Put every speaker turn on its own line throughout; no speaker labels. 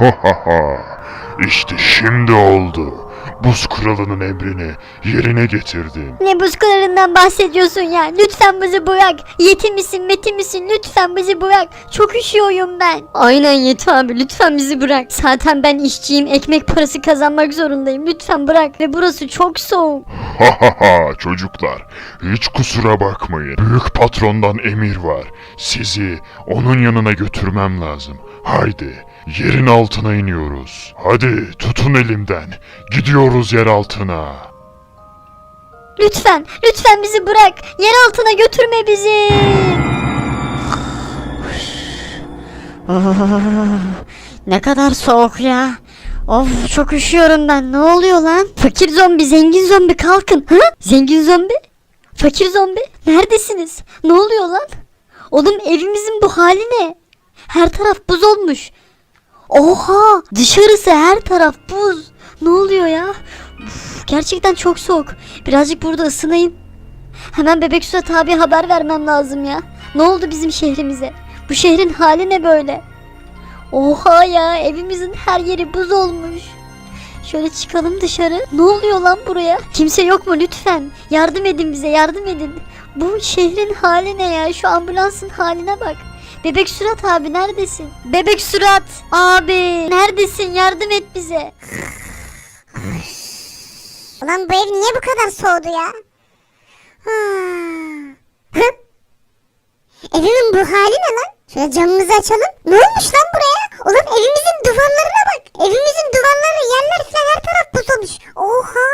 Ha ha ha. İşte şimdi oldu. Buz kralının emrini yerine getirdim.
Ne buz kırarından bahsediyorsun ya? Lütfen bizi bırak. Yetim misin, metin misin? Lütfen bizi bırak. Çok üşüyorum ben. Aynen Yeti abi lütfen bizi bırak. Zaten ben işçiyim. Ekmek parası kazanmak zorundayım. Lütfen bırak. Ve burası çok soğuk.
Ha ha ha çocuklar. Hiç kusura bakmayın. Büyük patrondan emir var. Sizi onun yanına götürmem lazım. Haydi yerin altına iniyoruz. Hadi tutun elimden. Gidiyoruz yer altına.
Lütfen, lütfen bizi bırak. Yer altına götürme bizi. ne kadar soğuk ya. Of çok üşüyorum ben. Ne oluyor lan? Fakir zombi, zengin zombi kalkın. Ha? Zengin zombi? Fakir zombi? Neredesiniz? Ne oluyor lan? Oğlum evimizin bu hali ne? Her taraf buz olmuş. Oha! Dışarısı her taraf buz. Ne oluyor ya? Uf, gerçekten çok soğuk. Birazcık burada ısınayım. Hemen Bebek Suat abiye haber vermem lazım ya. Ne oldu bizim şehrimize? Bu şehrin hali ne böyle? Oha ya evimizin her yeri buz olmuş. Şöyle çıkalım dışarı. Ne oluyor lan buraya? Kimse yok mu lütfen? Yardım edin bize yardım edin. Bu şehrin hali ne ya? Şu ambulansın haline bak. Bebek Surat abi neredesin? Bebek Surat abi neredesin? Yardım et bize.
Ulan bu ev niye bu kadar soğudu ya? Evimin bu hali ne lan? Şöyle camımızı açalım. Ne olmuş lan buraya? Ulan evimizin duvarlarına bak. Evimizin duvarları yerler falan her taraf buz olmuş. Oha.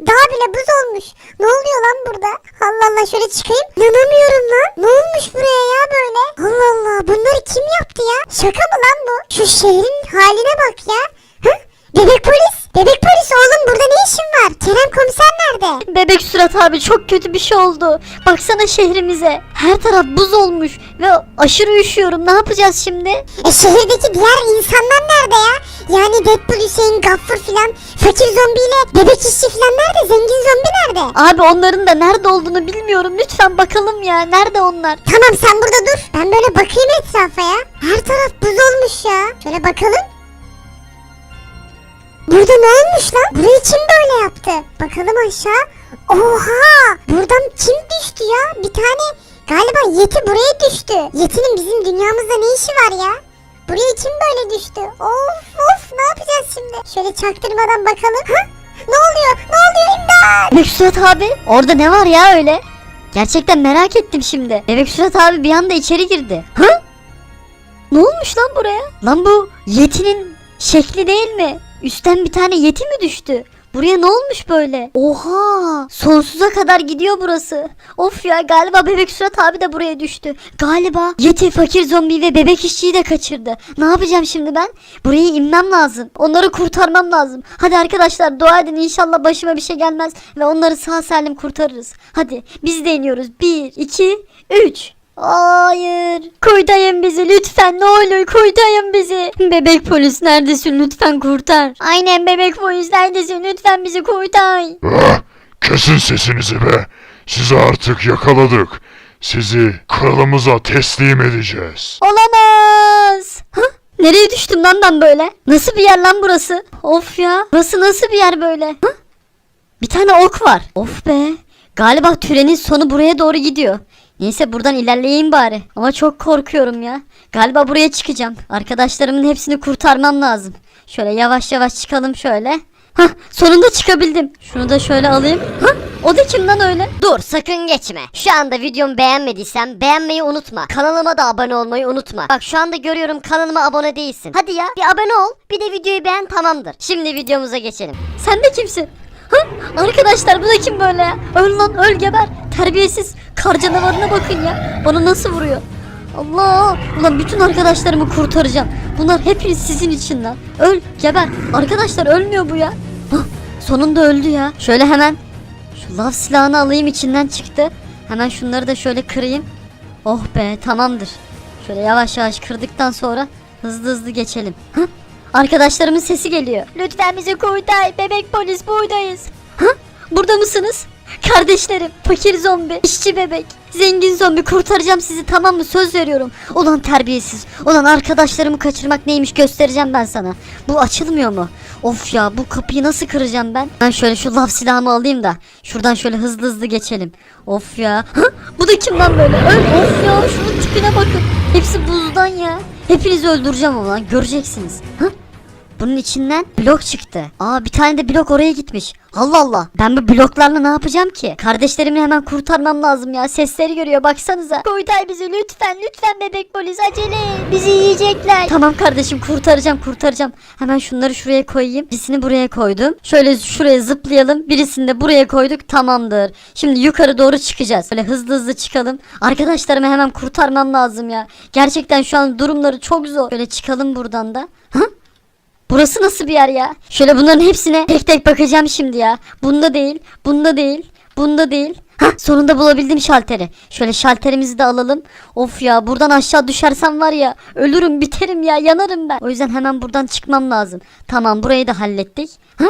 Daha bile buz olmuş. Ne oluyor lan burada? Allah Allah şöyle çıkayım. İnanamıyorum lan. Ne olmuş buraya ya böyle? Allah Allah bunları kim yaptı ya? Şaka mı lan bu? Şu şehrin haline bak ya. Hı? Bebek polis. Bebek polis oğlum burada ne işin var? Kerem komiser nerede?
Bebek Surat abi çok kötü bir şey oldu. Baksana şehrimize. Her taraf buz olmuş ve aşırı üşüyorum. Ne yapacağız şimdi?
E şehirdeki diğer insanlar nerede ya? Yani Deadpool Hüseyin, Gaffur filan, fakir zombiyle bebek işçi filan nerede? Zengin zombi nerede?
Abi onların da nerede olduğunu bilmiyorum. Lütfen bakalım ya. Nerede onlar?
Tamam sen burada dur. Ben böyle bakayım etrafa ya. Her taraf buz olmuş ya. Şöyle bakalım. Burada ne olmuş lan? Burayı kim böyle yaptı? Bakalım aşağı. Oha! Buradan kim düştü ya? Bir tane galiba Yeti buraya düştü. Yeti'nin bizim dünyamızda ne işi var ya? Buraya kim böyle düştü? Of of ne yapacağız şimdi? Şöyle çaktırmadan bakalım. Ha? Ne oluyor? Ne oluyor imdat?
Bebek Surat abi orada ne var ya öyle? Gerçekten merak ettim şimdi. Bebek Surat abi bir anda içeri girdi. Hı? Ne olmuş lan buraya? Lan bu Yeti'nin şekli değil mi? Üstten bir tane Yeti mi düştü? Buraya ne olmuş böyle? Oha! Sonsuza kadar gidiyor burası. Of ya galiba bebek surat abi de buraya düştü. Galiba Yeti, fakir zombi ve bebek işçiyi de kaçırdı. Ne yapacağım şimdi ben? Buraya inmem lazım. Onları kurtarmam lazım. Hadi arkadaşlar dua edin inşallah başıma bir şey gelmez ve onları sağ salim kurtarırız. Hadi biz de iniyoruz. 1, 2, 3. Hayır. Kurtarın bizi lütfen ne olur kurtarın bizi. Bebek polis neredesin lütfen kurtar. Aynen bebek polis neredesin lütfen bizi kurtar.
Ah, kesin sesinizi be. Sizi artık yakaladık. Sizi kralımıza teslim edeceğiz.
Olamaz. Hı? Nereye düştüm lan ben böyle? Nasıl bir yer lan burası? Of ya. Burası nasıl bir yer böyle? Hı? Bir tane ok var. Of be. Galiba türenin sonu buraya doğru gidiyor. Neyse buradan ilerleyeyim bari. Ama çok korkuyorum ya. Galiba buraya çıkacağım. Arkadaşlarımın hepsini kurtarmam lazım. Şöyle yavaş yavaş çıkalım şöyle. Hah sonunda çıkabildim. Şunu da şöyle alayım. Hah o da kim lan öyle?
Dur sakın geçme. Şu anda videomu beğenmediysen beğenmeyi unutma. Kanalıma da abone olmayı unutma. Bak şu anda görüyorum kanalıma abone değilsin. Hadi ya bir abone ol bir de videoyu beğen tamamdır. Şimdi videomuza geçelim.
Sen de kimsin? Ha? Arkadaşlar bu da kim böyle ya? Öl lan öl geber. Terbiyesiz. Kar canavarına bakın ya. Bana nasıl vuruyor? Allah! Ulan bütün arkadaşlarımı kurtaracağım. Bunlar hepiniz sizin için lan. Öl geber. Arkadaşlar ölmüyor bu ya. Hah, sonunda öldü ya. Şöyle hemen şu lav silahını alayım içinden çıktı. Hemen şunları da şöyle kırayım. Oh be tamamdır. Şöyle yavaş yavaş kırdıktan sonra hızlı hızlı geçelim. Hah, Arkadaşlarımın sesi geliyor. Lütfen bizi kurtar. Bebek polis buradayız. Ha? Burada mısınız? Kardeşlerim, fakir zombi, işçi bebek, zengin zombi kurtaracağım sizi tamam mı? Söz veriyorum. Ulan terbiyesiz. Ulan arkadaşlarımı kaçırmak neymiş göstereceğim ben sana. Bu açılmıyor mu? Of ya bu kapıyı nasıl kıracağım ben? Ben şöyle şu laf silahımı alayım da şuradan şöyle hızlı hızlı geçelim. Of ya. Bu da kim lan böyle? Öl. Of ya şunun tipine bakın. Hepsi buzdan ya. Hepinizi öldüreceğim ulan göreceksiniz. Hı? Bunun içinden blok çıktı. Aa bir tane de blok oraya gitmiş. Allah Allah. Ben bu bloklarla ne yapacağım ki? Kardeşlerimi hemen kurtarmam lazım ya. Sesleri görüyor baksanıza. Kurtar bizi lütfen lütfen bebek polis acele. Bizi yiyecekler. Tamam kardeşim kurtaracağım kurtaracağım. Hemen şunları şuraya koyayım. Birisini buraya koydum. Şöyle şuraya zıplayalım. Birisini de buraya koyduk. Tamamdır. Şimdi yukarı doğru çıkacağız. Böyle hızlı hızlı çıkalım. Arkadaşlarımı hemen kurtarmam lazım ya. Gerçekten şu an durumları çok zor. Böyle çıkalım buradan da. Hı? Burası nasıl bir yer ya? Şöyle bunların hepsine tek tek bakacağım şimdi ya. Bunda değil, bunda değil, bunda değil. Hah sonunda bulabildim şalteri. Şöyle şalterimizi de alalım. Of ya buradan aşağı düşersem var ya ölürüm biterim ya yanarım ben. O yüzden hemen buradan çıkmam lazım. Tamam burayı da hallettik. Ha?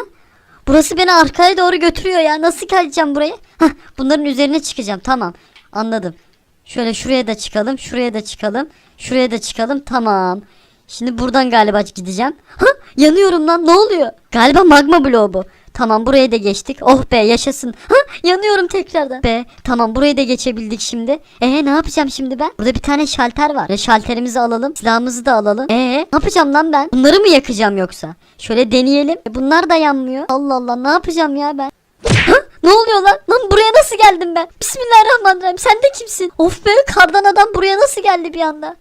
Burası beni arkaya doğru götürüyor ya. Nasıl geleceğim buraya? Hah bunların üzerine çıkacağım tamam. Anladım. Şöyle şuraya da çıkalım. Şuraya da çıkalım. Şuraya da çıkalım. Tamam. Şimdi buradan galiba gideceğim. Ha yanıyorum lan ne oluyor? Galiba magma bloğu bu. Tamam burayı da geçtik. Oh be yaşasın. Ha yanıyorum tekrardan. Be tamam burayı da geçebildik şimdi. Ee ne yapacağım şimdi ben? Burada bir tane şalter var. Ve şalterimizi alalım. Silahımızı da alalım. Ee ne yapacağım lan ben? Bunları mı yakacağım yoksa? Şöyle deneyelim. E, bunlar da yanmıyor. Allah Allah ne yapacağım ya ben? Ha? Ne oluyor lan? Lan buraya nasıl geldim ben? Bismillahirrahmanirrahim. Sen de kimsin? Of be kardan adam buraya nasıl geldi bir anda?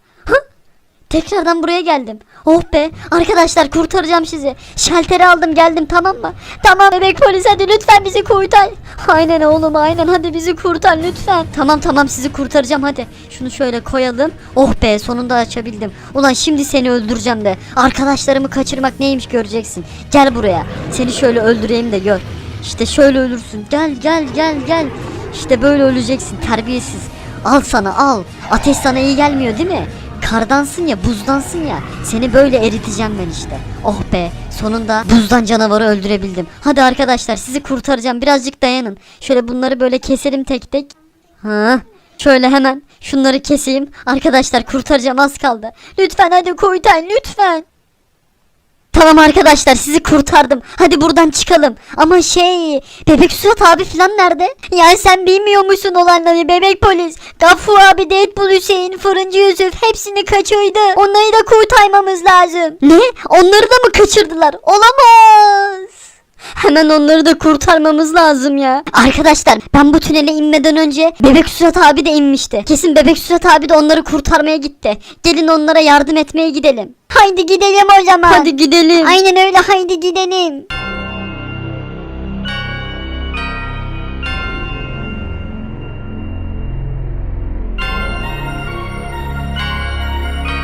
Tekrardan buraya geldim. Oh be arkadaşlar kurtaracağım sizi. Şalteri aldım geldim tamam mı? Tamam bebek polis hadi lütfen bizi kurtar. Aynen oğlum aynen hadi bizi kurtar lütfen. Tamam tamam sizi kurtaracağım hadi. Şunu şöyle koyalım. Oh be sonunda açabildim. Ulan şimdi seni öldüreceğim de. Arkadaşlarımı kaçırmak neymiş göreceksin. Gel buraya. Seni şöyle öldüreyim de gör. İşte şöyle ölürsün. Gel gel gel gel. İşte böyle öleceksin terbiyesiz. Al sana al. Ateş sana iyi gelmiyor değil mi? Kardansın ya buzdansın ya seni böyle eriteceğim ben işte. Oh be sonunda buzdan canavarı öldürebildim. Hadi arkadaşlar sizi kurtaracağım birazcık dayanın. Şöyle bunları böyle keselim tek tek. Ha, şöyle hemen şunları keseyim. Arkadaşlar kurtaracağım az kaldı. Lütfen hadi kurtar lütfen. Tamam arkadaşlar sizi kurtardım. Hadi buradan çıkalım. Ama şey bebek surat abi falan nerede? Ya sen bilmiyor musun olanları bebek polis? Gaffur abi Deadpool Hüseyin Fırıncı Yusuf hepsini kaçırdı. Onları da kurtarmamız lazım. Ne? Onları da mı kaçırdılar? Olamaz. Hemen onları da kurtarmamız lazım ya. Arkadaşlar ben bu tünele inmeden önce Bebek Surat abi de inmişti. Kesin Bebek Surat abi de onları kurtarmaya gitti. Gelin onlara yardım etmeye gidelim. Haydi gidelim o zaman. Hadi gidelim. Aynen öyle haydi gidelim.